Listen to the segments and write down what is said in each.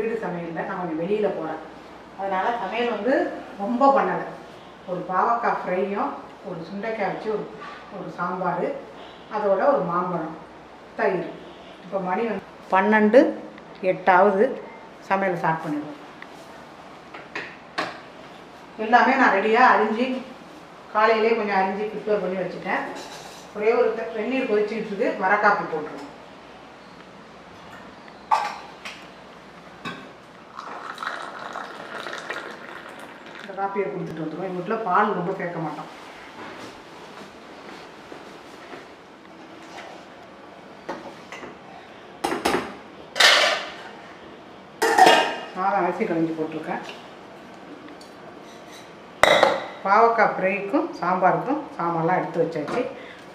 வீடு சமையலில் நம்ம வெளியில் போகிறேன் அதனால் சமையல் வந்து ரொம்ப பண்ணலை. ஒரு பாவக்காய் ஃப்ரையும் ஒரு சுண்டைக்காய் வச்சு ஒரு ஒரு சாம்பார் அதோட ஒரு மாம்பழம் தயிர். இப்போ மணி வந்து பன்னெண்டு எட்டாவது சமையல் ஸ்டார்ட் பண்ணிடுவோம். எல்லாமே நான் ரெடியாக அரிஞ்சு காலையிலே கொஞ்சம் அரிஞ்சு ப்ரிப்பேர் பண்ணி வச்சுட்டேன். ஒரே ஒரு வெந்நீர் கொதிச்சுக்கிட்டு இருக்கு. வர போட்டுருவோம் காப்பியை கொடுத்துட்டு வந்துடும் எங்கள் வீட்டில் பால் ரொம்ப கேட்க மாட்டோம் சாதம் அரிசி களைஞ்சி போட்டிருக்கேன். பாவக்காய் ஃப்ரைக்கும் சாம்பாருக்கும் சாமான்லாம் எடுத்து வச்சாச்சு.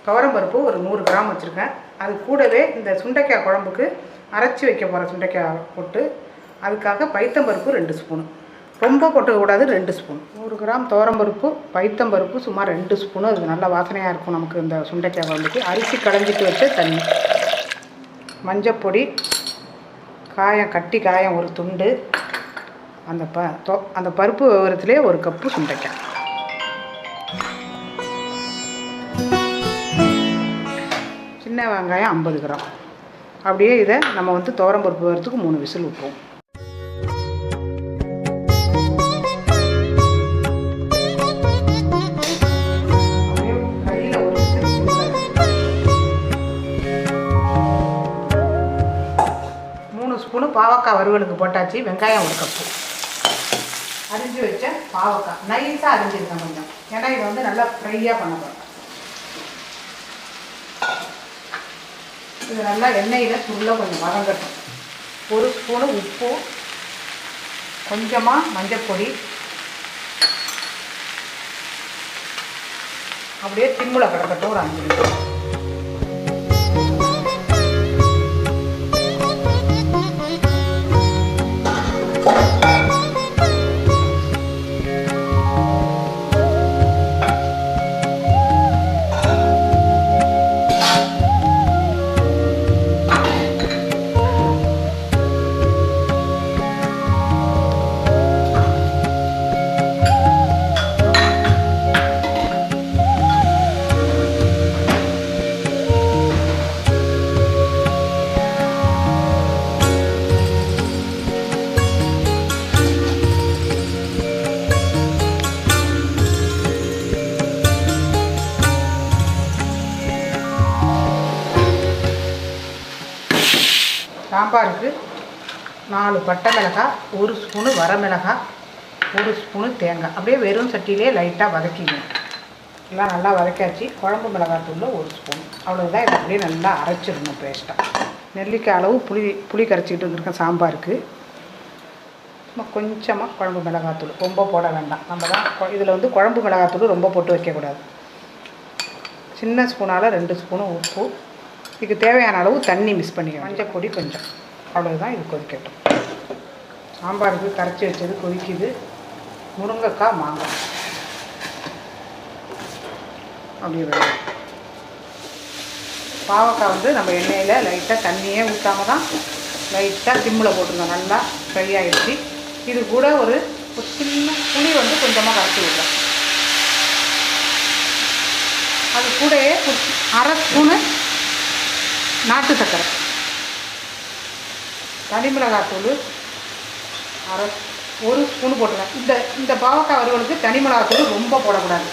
துவரம்பருப்பு ஒரு நூறு கிராம் வச்சுருக்கேன். அது கூடவே இந்த சுண்டைக்காய் குழம்புக்கு அரைச்சி வைக்க போகிற சுண்டைக்காய் போட்டு அதுக்காக பைத்தம்பருப்பு ரெண்டு ஸ்பூனு. ரொம்ப கொட்டக்கூடாது ரெண்டு ஸ்பூன். நூறு கிராம் துவரம்பருப்பு பைத்தம்பருப்பு சுமார் ரெண்டு ஸ்பூனு. அது நல்லா வாசனையாக இருக்கும் நமக்கு இந்த சுண்டைக்காய் குழம்புக்கு. அரிசி களைஞ்சிட்டு வச்ச தண்ணி. மஞ்சப்பொடி காயம் கட்டி காயம் ஒரு துண்டு. அந்த ப தொ அந்த பருப்பு விவரத்துலேயே ஒரு கப்பு சுண்டைக்காய். சின்ன வெங்காயம் ஐம்பது கிராம். அப்படியே இதை நம்ம வந்து துவரம்பருப்பு வரத்துக்கு மூணு விசில் விட்டுருவோம் ஸ்பூனு பாவக்காய் வறுவலுக்கு போட்டாச்சு வெங்காயம் ஒரு கப்பு. அரிஞ்சு வச்ச பாவக்காய். நைஸாக அரிஞ்சிருக்கேன் கொஞ்சம். ஏன்னா இதை வந்து நல்லா ஃப்ரையாக பண்ண போகிறோம் இது நல்லா எண்ணெயில் சுருள கொஞ்சம் வதங்கட்டும். ஒரு ஸ்பூனு உப்பு கொஞ்சமாக மஞ்சப்பொடி. அப்படியே திம்முளை கிடக்கட்டும் ஒரு அஞ்சு நிமிஷம். சாம்பாருக்கு நாலு பட்டை மிளகாய் ஒரு ஸ்பூனு வரமிளகாய் ஒரு ஸ்பூனு தேங்காய். அப்படியே வெறும் சட்டியிலே லைட்டாக வதக்கிக்கணும் எல்லாம் நல்லா வதக்காச்சு குழம்பு மிளகாய் தூளில் ஒரு ஸ்பூன். அவ்வளோதான் இதை அப்படியே நல்லா அரைச்சிடணும் பேஸ்ட்டாக நெல்லிக்காய் அளவு புளி புளி கரைச்சிக்கிட்டு வந்திருக்கேன். சாம்பாருக்கு சும்மா கொஞ்சமாக குழம்பு மிளகாத்தூள். ரொம்ப போட வேண்டாம். நம்ம தான் இதில் வந்து குழம்பு மிளகாத்தூள் ரொம்ப போட்டு வைக்கக்கூடாது. சின்ன ஸ்பூனால் ரெண்டு ஸ்பூனும் உப்பு. இதுக்கு தேவையான அளவு தண்ணி மிஸ் பண்ணிக்கணும் மஞ்சள் பொடி கொஞ்சம். அவ்வளோதான் இது கொதிக்கட்டும் சாம்பாருக்கு கரைச்சி வச்சது கொதிக்குது. முருங்கைக்காய் மாங்காய். அப்படியே வேணும் பாவக்காய் வந்து நம்ம எண்ணெயில் லைட்டாக தண்ணியே ஊற்றாம தான் லைட்டாக சிம்மில் போட்டுருங்க நல்லா ஃப்ரை ஆகிடுச்சு இது கூட ஒரு சின்ன புளி வந்து கொஞ்சமாக கரைச்சி விட்றேன் அது கூடயே அரை ஸ்பூனு நாட்டு சக்கரை தனி மிளகாத்தூள் அரை ஒரு ஸ்பூனு போட்டுருவேன் இந்த இந்த பாவக்காய் வறுவலுக்கு தனி மிளகாத்தூள் ரொம்ப போடக்கூடாது.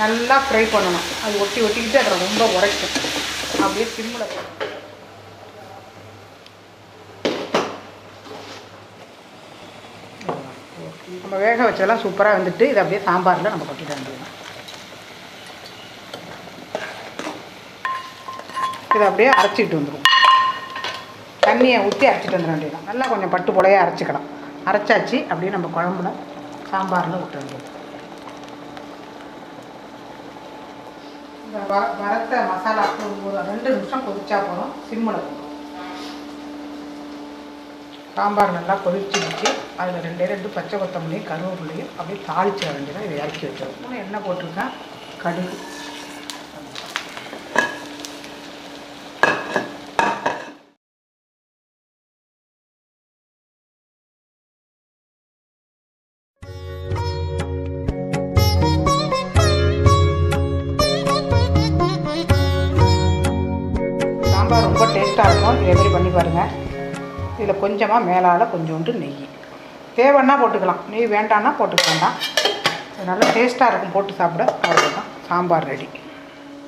நல்லா ஃப்ரை பண்ணணும். அது ஒட்டி ஒட்டிக்கிட்டு அதில் ரொம்ப உரைக்கும். அப்படியே சிம்மில் போடணும். நம்ம வேக வச்சதெல்லாம் சூப்பராக வந்துட்டு இதை அப்படியே சாம்பாரில் நம்ம கொட்டிட வேண்டியது இதை அப்படியே அரைச்சிட்டு வந்துடும் தண்ணியை ஊற்றி அரைச்சிட்டு வந்துட வேண்டியதான் நல்லா கொஞ்சம் பட்டு புலையாக அரைச்சிக்கலாம் அரைச்சாச்சு. அப்படியே நம்ம குழம்புல சாம்பாரில் விட்டு வேண்டியது இந்த வ வரத்த மசாலா ஒரு ரெண்டு நிமிஷம் கொதிச்சா போதும். சிம்மில் போதும். சாம்பார் நல்லா கொதிச்சிருச்சு அதில் ரெண்டே ரெண்டு பச்சை கொத்தமல்லியும் கருவேப்பிள்ளையும் அப்படியே தாளிச்சிட வேண்டியதான் இதை இறக்கி வச்சிடும் எண்ணெய் போட்டிருக்கேன். கடுகு. டேஸ்ட்டாக இருக்கும். இதே மாதிரி பண்ணி பாருங்கள் இதில் கொஞ்சமாக மேலால் கொஞ்சோண்டு நெய். தேவைன்னா போட்டுக்கலாம். நெய் வேண்டான்னா போட்டுக்க வேண்டாம். நல்லா டேஸ்ட்டாக இருக்கும். போட்டு சாப்பிட அவ்வளோதான் சாம்பார் ரெடி.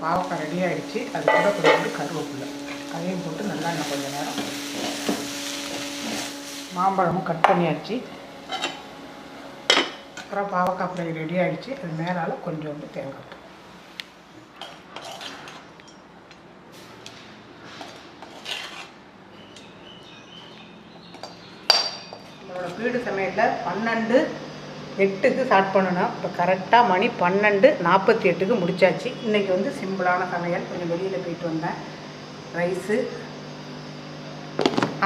பாவக்காய் ரெடி ஆகிடுச்சு அது கூட கொஞ்சோண்டு கருவேப்பில்லை அதையும் போட்டு நல்லா இன்னும் கொஞ்சம் நேரம் மாம்பழமும் கட் பண்ணியாச்சு. அப்புறம் பாவக்காய் ஃப்ரை ரெடி ஆகிடுச்சு அது மேலால் கொஞ்சோண்டு தேங்காய் நம்மளோட வீடு சமையலில் பன்னெண்டு எட்டுக்கு ஸ்டார்ட் பண்ணணும். இப்போ கரெக்டாக மணி பன்னெண்டு நாற்பத்தி எட்டுக்கு முடிச்சாச்சு. இன்றைக்கி வந்து சிம்பிளான சமையல். கொஞ்சம் வெளியில் போயிட்டு வந்தேன். ரைஸு.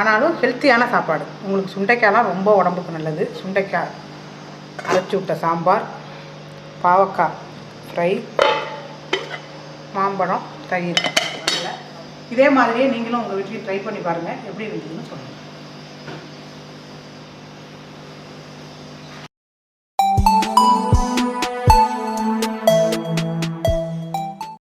ஆனாலும் ஹெல்த்தியான சாப்பாடு. உங்களுக்கு சுண்டைக்காய்லாம் ரொம்ப உடம்புக்கு நல்லது. சுண்டைக்காய் அரைச்சி விட்ட சாம்பார் பாவக்காய் ஃப்ரை மாம்பழம் தயிர். இதே மாதிரியே நீங்களும் உங்கள் வீட்லேயும் ட்ரை பண்ணி பாருங்கள் எப்படி இருந்ததுன்னு சொல்லுங்கள்